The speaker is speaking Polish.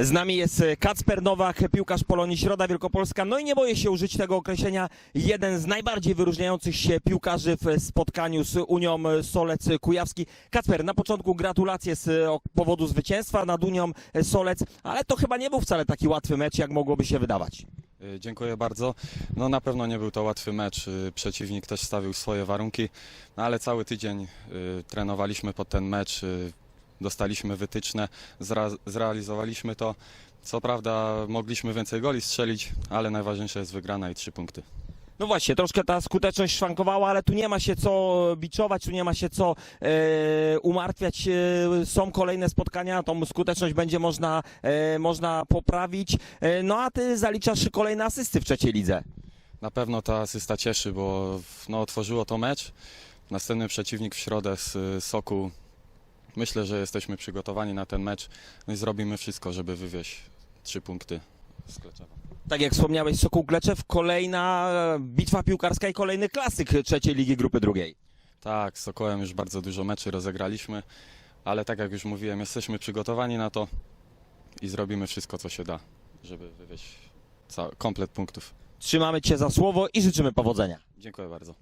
Z nami jest Kacper Nowak, piłkarz Polonii Środa Wielkopolska. No i nie boję się użyć tego określenia. Jeden z najbardziej wyróżniających się piłkarzy w spotkaniu z Unią Solec Kujawski. Kacper, na początku gratulacje z powodu zwycięstwa nad Unią Solec, ale to chyba nie był wcale taki łatwy mecz, jak mogłoby się wydawać. Dziękuję bardzo. No na pewno nie był to łatwy mecz. Przeciwnik też stawił swoje warunki, no ale cały tydzień y, trenowaliśmy pod ten mecz, y, dostaliśmy wytyczne, zra- zrealizowaliśmy to. Co prawda mogliśmy więcej goli strzelić, ale najważniejsze jest wygrana i trzy punkty. No właśnie, troszkę ta skuteczność szwankowała, ale tu nie ma się co biczować, tu nie ma się co e, umartwiać. E, są kolejne spotkania, tą skuteczność będzie można, e, można poprawić. E, no a ty zaliczasz kolejne asysty w trzeciej lidze. Na pewno ta asysta cieszy, bo no, otworzyło to mecz. Następny przeciwnik w środę z y, Soku. Myślę, że jesteśmy przygotowani na ten mecz no i zrobimy wszystko, żeby wywieźć trzy punkty z Kleczewa. Tak jak wspomniałeś, Sokół Gleczew, kolejna bitwa piłkarska i kolejny klasyk trzeciej ligi grupy drugiej. Tak, z Sokołem już bardzo dużo meczy rozegraliśmy, ale tak jak już mówiłem, jesteśmy przygotowani na to i zrobimy wszystko, co się da, żeby wywieźć ca- komplet punktów. Trzymamy cię za słowo i życzymy powodzenia. Dziękuję bardzo.